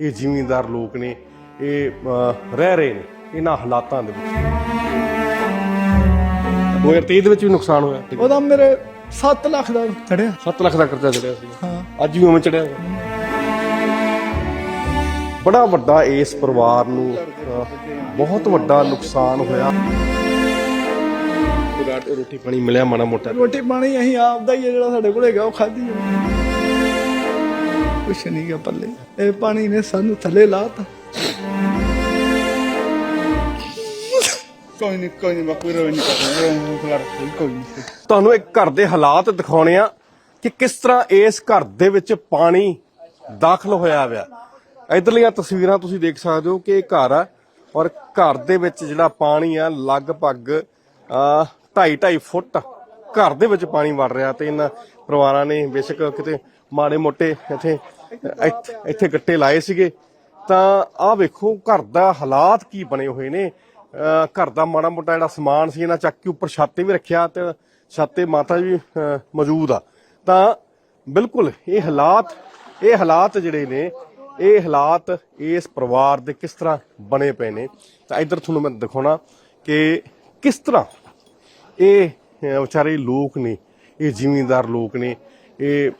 ਇਹ ਜ਼ਿਮੀਂਦਾਰ ਲੋਕ ਨੇ ਇਹ ਰਹਿ ਰਹੇ ਨੇ ਇਹਨਾਂ ਹਾਲਾਤਾਂ ਦੇ ਵਿੱਚ। 2023 ਦੇ ਵਿੱਚ ਵੀ ਨੁਕਸਾਨ ਹੋਇਆ ਉਹਦਾ ਮੇਰੇ 7 ਲੱਖ ਦਾ ਚੜਿਆ। 7 ਲੱਖ ਦਾ ਕਰਜ਼ਾ ਚੜਿਆ ਸੀ। ਹਾਂ। ਅੱਜ ਵੀ ਉਵੇਂ ਚੜਿਆ ਹੋਇਆ। ਬੜਾ ਵੱਡਾ ਇਸ ਪਰਿਵਾਰ ਨੂੰ ਬਹੁਤ ਵੱਡਾ ਨੁਕਸਾਨ ਹੋਇਆ। ਰੋਟੀ ਪਾਣੀ ਮਿਲਿਆ ਮਾੜਾ ਮੋਟਾ। ਰੋਟੀ ਪਾਣੀ ਅਸੀਂ ਆਪਦਾ ਹੀ ਹੈ ਜਿਹੜਾ ਸਾਡੇ ਕੋਲ ਹੈਗਾ ਉਹ ਖਾਧੀ ਕੁਛ ਨਹੀਂ ਗਾ ਪੱਲੇ। ਇਹ ਪਾਣੀ ਨੇ ਸਾਨੂੰ ਥੱਲੇ ਲਾਤਾ। ਕੋਈ ਨਹੀਂ ਕੋਈ ਨਹੀਂ ਬਾਪੂ ਰੋ ਨਹੀਂ ਕਰਦਾ ਕੋਈ ਨਹੀਂ ਤੁਹਾਨੂੰ ਇੱਕ ਘਰ ਦੇ ਹਾਲਾਤ ਦਿਖਾਉਣੇ ਆ ਕਿ ਕਿਸ ਤਰ੍ਹਾਂ ਇਸ ਘਰ ਦੇ ਵਿੱਚ ਪਾਣੀ ਦਾਖਲ ਹੋਇਆ ਹੋਇਆ। ਇਧਰਲੀਆਂ ਤਸਵੀਰਾਂ ਤੁਸੀਂ ਦੇਖ ਸਕਦੇ ਹੋ ਕਿ ਇਹ ਘਰ ਆ ਔਰ ਘਰ ਦੇ ਵਿੱਚ ਜਿਹੜਾ ਪਾਣੀ ਆ ਲਗਭਗ 2.5 ਫੁੱਟ ਘਰ ਦੇ ਵਿੱਚ ਪਾਣੀ ਵੜ ਰਿਹਾ ਤੇ ਇਹਨਾਂ ਪਰਿਵਾਰਾਂ ਨੇ ਬੇਸ਼ੱਕ ਕਿਤੇ ਮਾੜੇ ਮੋਟੇ ਇੱਥੇ ਇੱਥੇ- ਗੱਟੇ ਲਾਏ ਸੀਗੇ। ਤਾਂ ਆਹ ਵੇਖੋ ਘਰ ਦਾ ਹਾਲਾਤ ਕੀ ਬਣੇ ਹੋਏ ਨੇ। ਘਰ ਦਾ ਮਾੜਾ ਮੋਟਾ ਜਿਹੜਾ ਸਮਾਨ ਸੀ ਇਹਨਾਂ ਚੱਕ ਕੇ ਉੱਪਰ ਛੱਤ ਤੇ ਵੀ ਰੱਖਿਆ ਤੇ ਛੱਤ ਤੇ ਮਾਤਾ ਵੀ ਅਹ, ਮੌਜੂਦ ਆ। ਤਾਂ ਬਿਲਕੁਲ ਇਹ ਹਾਲਾਤ ਇਹ ਹਾਲਾਤ ਜਿਹੜੇ ਨੇ ਇਹ ਹਾਲਾਤ ਇਸ ਪਰਿਵਾਰ ਦੇ ਕਿਸ ਤਰ੍ਹਾਂ ਬਣੇ ਪਏ ਨੇ। ਤਾਂ ਇੱਧਰ ਤੁਹਾਨੂੰ ਮੈਂ ਦਿਖਾਉਣਾ ਕਿ ਕਿਸ ਤਰ੍ਹਾਂ ਇਹ ਵਿਚਾਰੇ ਲੋਕ ਨੇ ਇਹ ਜ਼ਿਮੀਂਦਾਰ ਲੋਕ ਨੇ ਇਹ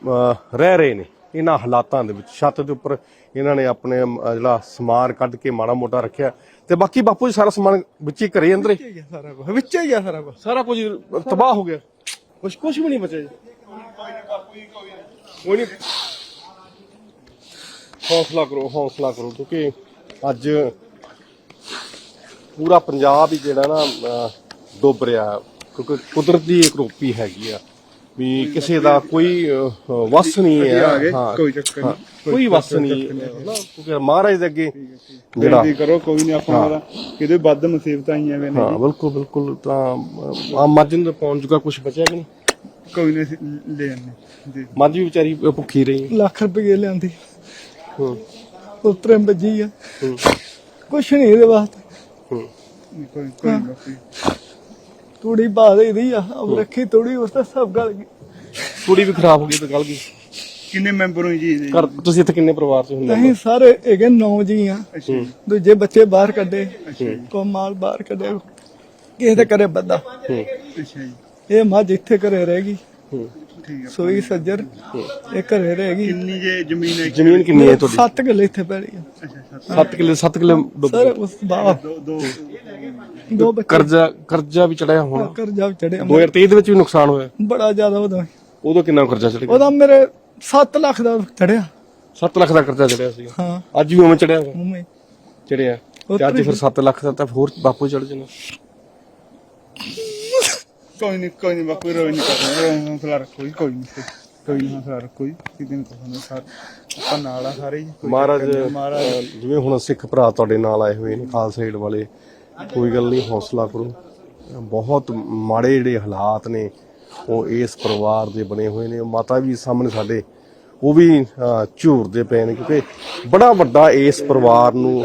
ਰਹਿ ਰਹੇ ਨੇ। ਇਹਨਾਂ ਹਾਲਾਤਾਂ ਦੇ ਵਿੱਚ ਛੱਤ ਦੇ ਉੱਪਰ ਇਹਨਾਂ ਨੇ ਆਪਣੇ ਜਿਹੜਾ ਸਮਾਨ ਕੱਢ ਕੇ ਮਾੜਾ ਮੋਟਾ ਰੱਖਿਆ। ਤੇ ਬਾਕੀ ਬਾਪੂ ਜੀ ਸਾਰਾ ਸਮਾਨ ਵਿੱਚ ਹੀ ਘਰੇ ਅੰਦਰ ਹੀ? ਵਿੱਚ ਹੀ ਗਿਆ ਸਾਰਾ ਕੁਝ ਵਿੱਚ ਹੀ ਗਿਆ ਸਾਰਾ ਕੁਝ ਸਾਰਾ ਕੁਝ ਤਬਾਹ ਹੋ ਗਿਆ? ਕੁਝ ਕੁਝ ਵੀ ਨਹੀਂ ਬਚਿਆ ਜੀ। ਕੋਈ ਨਹੀਂ ਹੌਸਲਾ ਕਰੋ ਹੌਸਲਾ ਕਰੋ ਕਿਉਂਕਿ ਅੱਜ ਪੂਰਾ ਪੰਜਾਬ ਹੀ ਜਿਹੜਾ ਨਾ ਡੁੱਬ ਰਿਹਾ। ਕਿਉਂਕਿ ਕੁਦਰਤ ਦੀ ਇੱਕ ਰੂਪੀ ਹੈਗੀ ਆ। ਵੀ ਕਿਸੇ ਦਾ ਕੋਈ ਅਹ, ਵਸ ਨਹੀਂ ਹੈ। ਹਾਂ। ਕੋਈ ਚੱਕਰ ਹਾਂ, ਕੋਈ ਵਸ ਨਹੀਂ। ਨਾ ਕਿਉਂਕਿ ਮਹਾਰਾਜ ਦੇ ਅੱਗੇ ਜਿਹੜਾ ਬੇਨਤੀ ਕਰੋ ਕੋਈ ਨਹੀਂ ਆਪਾਂ ਦਾ ਕਿਤੇ ਵੱਧ ਮੁਸੀਬਤਾਂ ਹੀ ਐਵੇਂ ਹਾਂ ਬਿਲਕੁਲ ਬਿਲਕੁਲ ਤਾਂ ਅਹ, ਆਮ ਮੱਝ ਨੂੰ ਪਾਉਣ ਜੁਗਾ ਕੁਝ ਬਚਿਆ ਕਿ ਨਹੀਂ? ਕੋਈ ਨਹੀਂ ਲੈ ਆਨੇ ਮੱਝ ਵੀ ਵਿਚਾਰੀ ਭੁੱਖੀ ਰਹੀ ਲੱਖ ਰੁਪਏ ਲਿਆਂਦੀ। ਹੂੰ। ਉਤਰੇ ਵੱਜੀ ਆ। ਹੂੰ। ਕੁਛ ਨਹੀਂ ਇਹਦੇ ਵਾਸਤੇ। ਹੂੰ। ਕੋਈ ਕੋਈ ਬਾਪੂ ਤੂੜੀ ਪਾ ਦੇ ਦੀ ਆ ਅਬ ਰੱਖੀ ਤੂੜੀ ਉਸ ਦਾ ਸਭ ਗਲ ਗਈ। ਕੁੜੀ ਵੀ ਖਰਾਬ ਹੋ ਗਈ ਤੇ ਗੱਲ ਕੀ ਕਿੰਨੇ ਮੈਂਬਰ ਹੋ ਜੀ ਘਰ ਤੁਸੀਂ ਇੱਥੇ ਕਿੰਨੇ ਪਰਿਵਾਰ ਚ ਹੁੰਦੇ ਅਸੀਂ ਸਾਰੇ ਹੈਗੇ ਨੌ ਜੀ ਆ। ਦੂਜੇ ਬੱਚੇ ਬਾਹਰ ਕੱਢੇ ਕੋ ਮਾਲ ਬਾਹਰ ਕੱਢੇ ਕਿਸੇ ਦੇ ਘਰੇ ਬੱਦਾ। ਅੱਛਾ ਜੀ। ਇਹ ਮੱਝ ਇੱਥੇ ਘਰੇ ਰਹਿ ਗਈ। ਠੀਕ ਹੈ। ਸੋਈ ਸੱਜਰ ਇਹ ਘਰੇ ਰਹਿ ਗਈ। ਕਿੰਨੀ ਜੇ ਜ਼ਮੀਨ ਹੈ ਜ਼ਮੀਨ ਕਿੰਨੀ ਹੈ ਤੁਹਾਡੀ? ਸੱਤ ਕਿੱਲੇ ਇੱਥੇ ਪੈਲੀ ਆ। ਅੱਛਾ 7 ਕਿੱਲੇ 7 ਕਿੱਲੇ ਸਰ। ਉਸ ਬਾਅਦ ਦੋ ਦੋ। ਦੋ ਬੱਚੇ। ਕਰਜ਼ਾ ਕਰਜ਼ਾ ਵੀ ਚੜਿਆ ਹੋਣਾ। ਕਰਜ਼ਾ ਚੜਿਆ। 2023 ਦੇ ਵਿੱਚ ਵੀ ਨੁਕਸਾਨ ਹੋਇਆ। ਬੜਾ ਜ਼ਿਆਦਾ ਉਹਦਾ। ਉਦੋਂ ਕਿੰਨਾ ਕਰਜ਼ਾ ਚੜ ਗਿਆ? ਉਹਦਾ ਮੇਰੇ 7 ਲੱਖ ਦਾ ਚੜਿਆ। 7 ਲੱਖ ਦਾ ਕਰਜ਼ਾ ਚੜਿਆ ਸੀ ਹਾਂ। ਅੱਜ ਵੀ ਉਵੇਂ ਚੜਿਆ ਹੋਇਆ? ਉਵੇਂ। ਚੜਿਆ। ਤੇ ਅੱਜ ਫਿਰ 7 ਲੱਖ ਦਾ ਤਾਂ ਹੋਰ ਬਾਪੂ ਚੜ ਜਾਣਾ। ਕੋਈ ਨਹੀਂ ਕੋਈ ਨਹੀਂ ਬਾਪੂ ਨਹੀਂ ਕਰਦਾ ਹੌਸਲਾ ਰੱਖੋ ਜੀ ਕੋਈ ਨਹੀਂ ਕੋਈ ਨਹੀਂ ਹੌਸਲਾ ਰੱਖੋ ਜੀ ਕਿਤੇ ਨਹੀਂ ਸਾਰ ਆਪਾਂ ਨਾਲ ਆ ਸਾਰੇ ਜੀ ਕੋਈ ਮਹਾਰਾਜ ਚੱਕਰ ਨਹੀਂ, ਮਹਾਰਾਜ ਅਹ, ਜਿਵੇਂ ਹੁਣ ਸਿੱਖ ਭਰਾ ਤੁਹਾਡੇ ਨਾਲ ਆਏ ਹੋਏ ਨੇ ਖਾਲਸਾ ਏਡ ਵਾਲੇ ਕੋਈ ਗੱਲ ਨਹੀਂ ਹੌਸਲਾ ਕਰੋ ਬਹੁਤ ਮਾੜੇ ਜਿਹੜੇ ਹਾਲਾਤ ਨੇ ਉਹ ਇਸ ਪਰਿਵਾਰ ਦੇ ਬਣੇ ਹੋਏ ਨੇ ਮਾਤਾ ਵੀ ਸਾਹਮਣੇ ਸਾਡੇ ਉਹ ਵੀ ਝੂਰਦੇ ਪਏ ਨੇ ਕਿਉਂਕਿ ਬੜਾ ਵੱਡਾ ਇਸ ਪਰਿਵਾਰ ਨੂੰ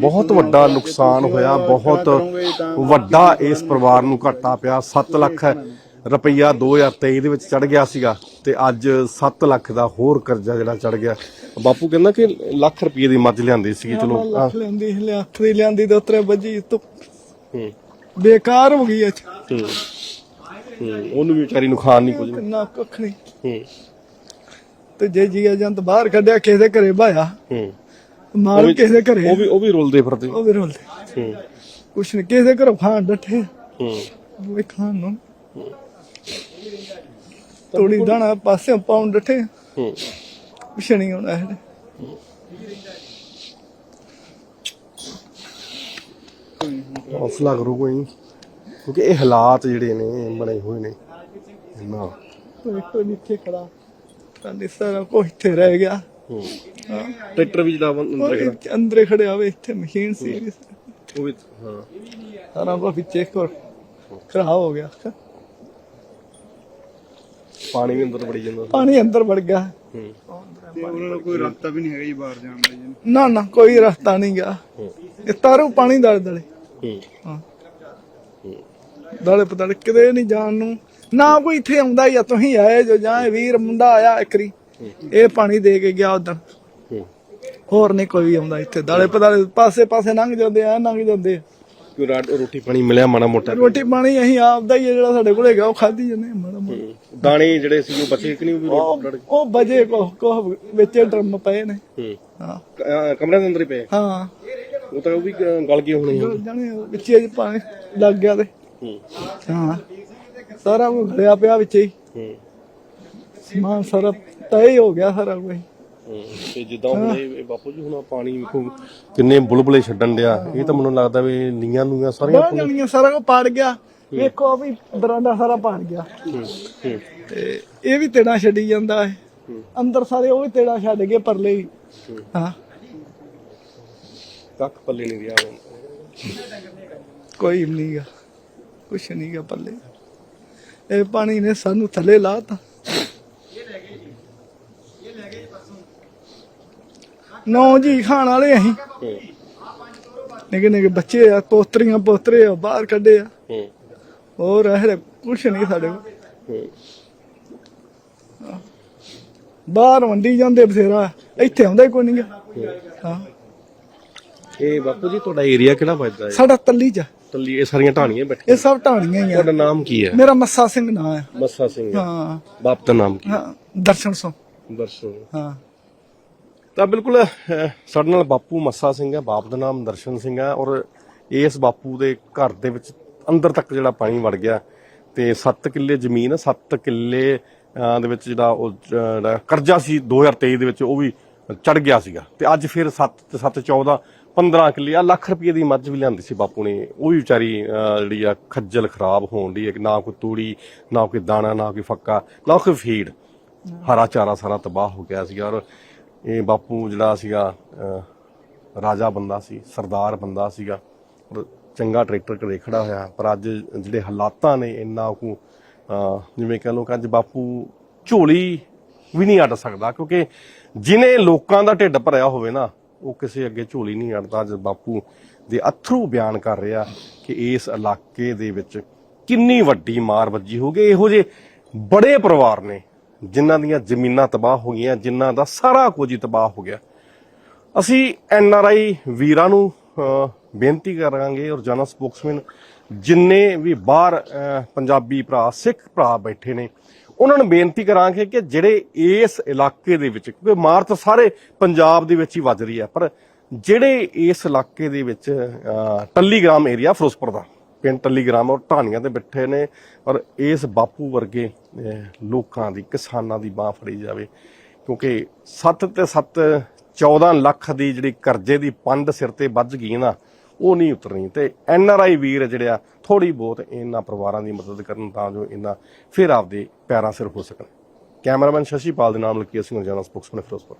ਬਹੁਤ ਵੱਡਾ ਨੁਕਸਾਨ ਹੋਇਆ ਬਹੁਤ ਵੱਡਾ ਇਸ ਪਰਿਵਾਰ ਨੂੰ ਘਾਟਾ ਪਿਆ। 7 ਲੱਖ ਰੁਪਈਆ 2023 ਦੇ ਵਿੱਚ ਚੜ ਗਿਆ ਸੀਗਾ ਤੇ ਅੱਜ 7 ਲੱਖ ਦਾ ਹੋਰ ਕਰਜ਼ਾ ਜਿਹੜਾ ਚੜ ਗਿਆ। ਬਾਪੂ ਕਹਿੰਦਾ ਕਿ ਲੱਖ ਰੁਪਏ ਦੀ ਮੱਝ ਲਿਆਂਦੀ ਸੀਗੀ ਚਲੋ। ਲੱਖ ਲੈਂਦੀ ਲੱਖ ਦੀ ਲਿਆਂਦੀ ਤੇ ਉਤਰੇ ਵੱਜੀ ਤੂੰ ਬੇਕਾਰ ਹੋ ਗਈ ਅੱਛਾ ਹੂੰ। ਹੂੰ, ਉਹਨੂੰ ਵੀ ਵਿਚਾਰੀ ਨੂੰ ਖਾਣ ਨਹੀਂ ਕੁਝ। ਕਿੰਨਾ ਕੁੱਖ ਨਹੀਂ। ਤੇ ਜੇ ਜੀ ਜੰਤ ਬਾਹਰ ਕੱਢਿਆ ਕਿਸੇ ਦੇ ਘਰੇ ਭਾਇਆ। ਹੂੰ। ਮਾਲ ਕਿਸੇ ਦੇ ਘਰੇ। ਉਹ ਵੀ ਉਹ ਵੀ ਰੁਲਦੇ ਫਿਰਦੇ। ਉਹ ਵੀ ਰੋਲਦੇ। ਹੂੰ। ਕੁਛ ਨਹੀਂ ਕਿਸੇ ਦੇ ਘਰੋਂ ਖਾਣ ਡੱਠੇ। ਹੂੰ। ਉਹ ਖਾਣ ਨੂੰ। ਤੋੜੀ ਦਾਣਾ ਪਾਸੇ ਪਾਉਣ ਡੱਠੇ। ਹੂੰ। ਕੁਛ ਨਹੀਂ ਹੋਣਾ ਹੈ ਹੌਸਲਾ ਕਰੋ ਕੋਈ। ਕਿਉਂਕਿ ਇਹ ਹਾਲਾਤ ਜਿਹੜੇ ਨੇ ਬਣੇ ਹੋਏ ਨੇ। ਨਾ ਕੋਈ ਕੋਈ ਖੜਾ। ਕਹਿੰਦੇ ਸਾਰਾ ਕੁਛ ਇੱਥੇ ਰਹਿ ਗਿਆ। ਹੂੰ। ਟਰੈਕਟਰ ਵੀ ਜਿਹੜਾ ਅੰਦਰ ਉਹ ਇੱਥੇ ਅੰਦਰੇ ਖੜਿਆ ਹੋਵੇ ਇੱਥੇ ਮਸ਼ੀਨ ਸੀ ਉਹ ਵੀ ਹਾਂ। ਸਾਰਾ ਕੁਛ ਵਿੱਚੇ ਕਰ ਖਰਾਬ ਹੋ ਗਿਆ। ਪਾਣੀ ਵੀ ਅੰਦਰ ਵੜੀ ਜਾਂਦਾ ਪਾਣੀ ਅੰਦਰ ਵੜ ਗਿਆ। ਹੂੰ। ਤੇ ਉਹਨਾਂ ਨੂੰ ਕੋਈ ਰਸਤਾ ਵੀ ਨਹੀਂ ਹੈਗਾ ਜੀ ਬਾਹਰ ਜਾਣ ਦਾ ਜੀ। ਨਾ ਨਾ ਕੋਈ ਰਸਤਾ ਨਹੀਂ ਗਿਆ ਹੂੰ। ਇਹ ਤਾਰੂ ਪਾਣੀ ਦਲੇ ਦਲੇ ਹੂੰ। ਹਾਂ। ਦਲੇ ਪਤਲੇ ਕਿਤੇ ਨਹੀਂ ਜਾਣ ਨੂੰ। ਨਾ ਕੋਈ ਇੱਥੇ ਆਉਂਦਾ ਜਾਂ ਤੁਸੀਂ ਆਏ ਜੋ ਜਾਂ ਇਹ ਵੀਰ ਮੁੰਡਾ ਆਇਆ ਇਕਰੀ। ਇਹ ਪਾਣੀ ਦੇ ਕੇ ਗਿਆ ਉਦੋਂ ਹੋਰ ਨਹੀਂ ਕੋਈ ਆਉਂਦਾ ਇੱਥੇ। ਦਾਲੇ ਪਦਾਲੇ ਪਾਸੇ ਪਾਸੇ ਲੰਘ ਜਾਂਦੇ ਆ ਲੰਘ ਜਾਂਦੇ ਆ। ਕੋਈ ਰਾ- ਰੋਟੀ ਪਾਣੀ ਮਿਲਿਆ ਮਾੜਾ ਮੋਟਾ? ਰੋਟੀ ਪਾਣੀ ਅਸੀਂ ਆਪਦਾ ਹੀ ਆ ਜਿਹੜਾ ਸਾਡੇ ਕੋਲ ਹੈਗਾ ਉਹ ਖਾਧੀ ਜਾਂਦੇ ਆ ਮਾੜਾ ਮੋਟਾ। ਦਾਣੇ ਜਿਹੜੇ ਸੀ ਉਹ ਬਚੇ ਕਿ ਨਹੀਂ ਉਹ ਵੀ ਉਹ ਰੋਟੀ ਉਹ ਵਜੇ ਕੋ ਕੋ ਵਿੱਚ ਡਰਮ ਪਏ ਨੇ। ਹੂੰ। ਕਮਰੇ ਦੇ ਅੰਦਰ ਹੀ ਪਏ? ਹਾਂ। ਉਹ ਤਾਂ ਉਹ ਵੀ ਗ- ਗਲ ਗਏ ਹੋਣੇ ਆ। ਜਾਣੇ ਵਿੱਚ ਪਾਣੀ ਲੱਗ ਗਿਆ ਤੇ। ਹੂੰ। ਹਾਂ। ਸਾਰਾ ਕੁਝ ਗਲਿਆ ਪਿਆ ਵਿੱਚ ਹੀ। ਹੂੰ। ਸਮਾਨ ਸਾਰਾ ਤੈ ਹੀ ਹੋ ਗਿਆ ਸਾਰਾ ਕੁਝ। ਹੂੰ। ਤੇ ਜਿੱਦਾਂ ਹੁਣ ਇਹ ਇਹ ਬਾਪੂ ਜੀ ਹੁਣ ਆਹ ਪਾਣੀ ਵੇਖੋ ਕਿੰਨੇ ਬੁਲਬੁਲੇ ਛੱਡਣ ਡਿਆ। ਇਹ ਤਾਂ ਮੈਨੂੰ ਲੱਗਦਾ ਵੀ ਨੀਆਂ ਨੂਆਂ ਸਾਰੀਆਂ ਬਾਹਰ ਜਾਣੀਆਂ ਸਾਰਾ ਕੁਝ ਪਾੜ ਗਿਆ। ਵੇਖੋ ਵੀ ਬਰਾਂਡਾ ਸਾਰਾ ਪਾੜ ਗਿਆ। ਹੂੰ ਹੂੰ। ਤੇ ਇਹ ਵੀ ਤੇੜਾ ਛੱਡੀ ਜਾਂਦਾ ਹੈ। ਅੰਦਰ ਸਾਰੇ ਉਹ ਵੀ ਤੇੜਾ ਛੱਡ ਗਏ ਪਰਲੇ ਹੀ। ਹਾਂ। ਕੱਖ ਪੱਲੇ ਨਹੀਂ ਰਿਹਾ ਹੁਣ। ਕੋਈ ਨਹੀਂਗਾ ਕੁਛ ਨਹੀਂਗਾ ਪੱਲੇ ਇਹ ਪਾਣੀ ਨੇ ਸਾਨੂੰ ਥੱਲੇ ਲਾਤਾ। ਨੌ ਜੀ ਖਾਣ ਵਾਲੇ ਅਸੀਂ। ਨਿੱਕੇ ਨਿੱਕੇ ਬੱਚੇ ਆ ਪੋਤਰੀਆਂ ਪੋਤਰੇ ਆ ਬਾਹਰ ਕੱਢੇ ਆ। ਹੋਰ ਇਹ ਕੁਛ ਨਹੀਂ ਸਾਡੇ ਕੋਲ। ਬਾਹਰ ਵੰਡੀ ਜਾਂਦੇ ਬਥੇਰਾ ਇੱਥੇ ਆਉਂਦਾ ਕੋਈ ਨਹੀਂ ਹਾਂ। ਇਹ ਬਾਪੂ ਜੀ ਤੁਹਾਡਾ ਏਰੀਆ ਕਿਹੜਾ ਵੱਜਦਾ ਹੈ? ਸਾਡਾ ਤੱਲੀ ਚ ਤੱਲੀ ਇਹ ਸਾਰੀਆਂ ਢਾਣੀਆਂ ਬੈਠੀਆਂ ਇਹ ਸਭ ਢਾਣੀਆਂ ਹੀ ਆ। ਤੁਹਾਡਾ ਨਾਮ ਕੀ ਹੈ? ਮੇਰਾ ਮੱਸਾ ਸਿੰਘ ਨਾਂ ਹੈ। ਮੱਸਾ ਸਿੰਘ ਹਾਂ। ਬਾਪ ਦਾ ਨਾਮ ਕੀ ਹਾਂ? ਦਰਸ਼ਨ ਸੋ ਦਰਸ਼ਨ ਹਾਂ। ਤਾਂ ਬਿਲਕੁਲ ਅਹ, ਸਾਡੇ ਨਾਲ ਬਾਪੂ ਮੱਸਾ ਸਿੰਘ ਹੈ ਬਾਪ ਦਾ ਨਾਮ ਦਰਸ਼ਨ ਸਿੰਘ ਹੈ ਔਰ ਇਸ ਬਾਪੂ ਦੇ ਘਰ ਦੇ ਵਿੱਚ ਅੰਦਰ ਤੱਕ ਜਿਹੜਾ ਪਾਣੀ ਵੜ ਗਿਆ ਤੇ 7 ਕਿੱਲੇ ਜ਼ਮੀਨ 7 ਕਿੱਲੇ ਅਹ, ਦੇ ਵਿੱਚ ਜਿਹੜਾ ਉਹ ਜਿਹੜਾ ਕਰਜ਼ਾ ਸੀ 2023 ਦੇ ਵਿੱਚ ਉਹ ਵੀ ਚੜ ਗਿਆ ਸੀਗਾ ਤੇ ਅੱਜ ਫਿਰ 7 ਤੇ 7 14 15 ਕਿੱਲੇ ਆ, ਲੱਖ ਰੁਪਏ ਦੀ ਮੱਝ ਵੀ ਲਿਆਂਦੀ ਸੀ ਬਾਪੂ ਨੇ। ਉਹ ਵੀ ਵਿਚਾਰੀ ਜਿਹੜੀ ਆ, ਖੱਜਲ ਖਰਾਬ ਹੋਣ ਦੀ ਹੈ ਨਾ ਕੋਈ ਤੂੜੀ, ਨਾ ਕੋਈ ਦਾਣਾ, ਨਾ ਕੋਈ ਫੱਕਾ, ਨਾ ਕੋਈ ਫੀਡ। ਹਰਾ ਚਾਰਾ ਸਾਰਾ ਤਬਾਹ ਹੋ ਗਿਆ ਸੀਗਾ ਔਰ ਇਹ ਬਾਪੂ ਜਿਹੜਾ ਸੀਗਾ ਰਾਜਾ ਬੰਦਾ ਸੀ, ਸਰਦਾਰ ਬੰਦਾ ਸੀਗਾ। ਔਰ ਚੰਗਾ ਟਰੈਕਟਰ ਘਰੇ ਖੜਾ ਹੋਇਆ, ਪਰ ਅੱਜ ਜਿਹੜੇ ਹਾਲਾਤਾਂ ਨੇ ਇੰਨਾ ਕੁ ਜਿਵੇਂ ਕਹ ਲਓ ਕਿ ਅੱਜ ਬਾਪੂ ਝੋਲੀ ਵੀ ਨਹੀਂ ਅੱਡ ਸਕਦਾ, ਕਿਉਂਕਿ ਜਿਨੇ ਲੋਕਾਂ ਦਾ ਢਿੱਡ ਭਰਿਆ ਹੋਵੇ ਨਾ ਉਹ ਕਿਸੇ ਅੱਗੇ ਝੋਲੀ ਨਹੀਂ ਅੜਦਾ, ਅੱਜ ਬਾਪੂ ਦੇ ਅਥਰੂ ਬਿਆਨ ਕਰ ਰਿਹਾ ਕਿ ਇਸ ਇਲਾਕੇ ਦੇ ਵਿੱਚ ਕਿੰਨੀ ਵੱਡੀ ਮਾਰ ਵੱਜੀ ਹੋਗੀ ਇਹੋ ਜਿਹੇ ਬੜੇ ਪਰਿਵਾਰ ਨੇ ਜਿਨ੍ਹਾਂ ਦੀਆਂ ਜ਼ਮੀਨਾਂ ਤਬਾਹ ਹੋ ਗਈਆਂ ਜਿਨ੍ਹਾਂ ਦਾ ਸਾਰਾ ਕੁਝ ਹੀ ਤਬਾਹ ਹੋ ਗਿਆ। ਅਸੀਂ ਐਨ ਆਰ ਆਈ ਵੀਰਾਂ ਨੂੰ ਬੇਨਤੀ ਕਰਾਂਗੇ ਔਰ ਜਨਰਲ ਸਪੋਕਸਮੈਨ ਜਿੰਨੇ ਵੀ ਬਾਹਰ ਪੰਜਾਬੀ ਭਰਾ, ਸਿੱਖ ਭਰਾ ਬੈਠੇ ਨੇ ਉਹਨਾਂ ਨੂੰ ਬੇਨਤੀ ਕਰਾਂਗੇ ਕਿ ਜਿਹੜੇ ਇਸ ਇਲਾਕੇ ਦੇ ਵਿੱਚ, ਕਿਉਂਕਿ ਮਾਰ ਤਾਂ ਸਾਰੇ ਪੰਜਾਬ ਦੇ ਵਿੱਚ ਹੀ ਵੱਜ ਰਹੀ ਹੈ, ਪਰ ਜਿਹੜੇ ਇਸ ਇਲਾਕੇ ਦੇ ਵਿੱਚ ਟੱਲੀਗ੍ਰਾਮ ਏਰੀਆ ਫਿਰੋਜ਼ਪੁਰ ਦਾ, ਪਿੰਡ ਟੱਲੀਗ੍ਰਾਮ ਔਰ ਢਾਣੀਆਂ ਤੇ ਬੈਠੇ ਨੇ ਔਰ ਇਸ ਬਾਪੂ ਵਰਗੇ ਲੋਕਾਂ ਦੀ, ਕਿਸਾਨਾਂ ਦੀ ਬਾਹ ਫੜੀ ਜਾਵੇ, ਕਿਉਂਕਿ 7 ਤੇ 7 14 ਲੱਖ ਦੀ ਜਿਹੜੀ ਕਰਜ਼ੇ ਦੀ ਪੰਡ ਸਿਰ ਤੇ ਵੱਜ ਗਈ ਨਾ ਉਹ ਨਹੀਂ ਉਤਰਨੀ। ਤੇ ਐਨ ਆਰ ਆਈ ਵੀਰ ਜਿਹੜੇ ਆ ਥੋੜੀ ਬਹੁਤ ਇਹਨਾਂ ਪਰਿਵਾਰਾਂ ਦੀ ਮਦਦ ਕਰਨ ਤਾਂ ਜੋ ਇਹਨਾਂ ਫਿਰ ਆਪਦੇ ਪੈਰਾਂ ਸਿਰ ਹੋ ਸਕਣ। ਕੈਮਰਾਮੈਨ ਸ਼ਸ਼ੀਪਾਲ ਦੇ ਨਾਮ ਲਕੀ ਸਿੰਘ ਜਾਨਾ ਸਪੋਕਸਮੈਨ, ਫਿਰੋਜ਼ਪੁਰ।